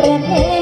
ประเทศ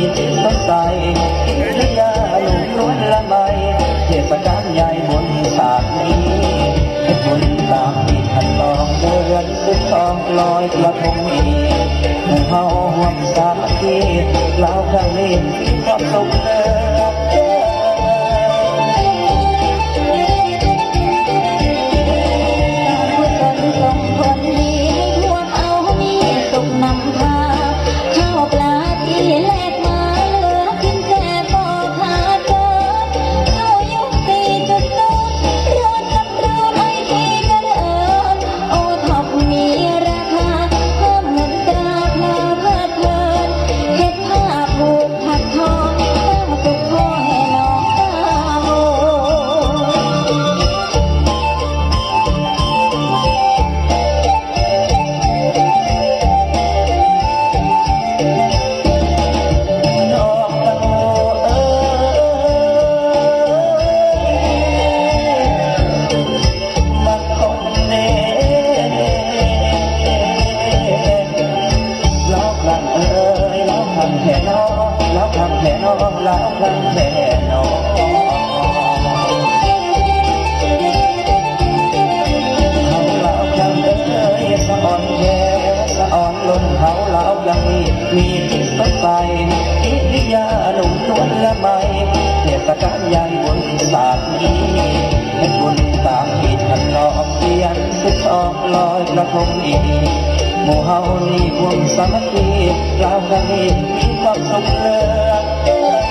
จิตสดใสกิริยาลุ่มล้วนละไมเทศกาลใหญ่บนศาสตร์นี้ให้บุญตามที่ท่านลองเดินสุดทองลอยกระทงอีกหมู่เฮาห่วงสามัคคีเล่าครั้งนี้มีความสุขเลิศ ลังมีมีที่สดใสกิริยาหนุ่มนวลละไมเทศกาลใหญ่บนศาสตร์นี้เป็นบุญตามที่ท่านลอกเรียนสิบออกลอยกระทงอีกหมู่เฮานี่ควงสามัคคีเราครั้งนี้มีความสุขเลือ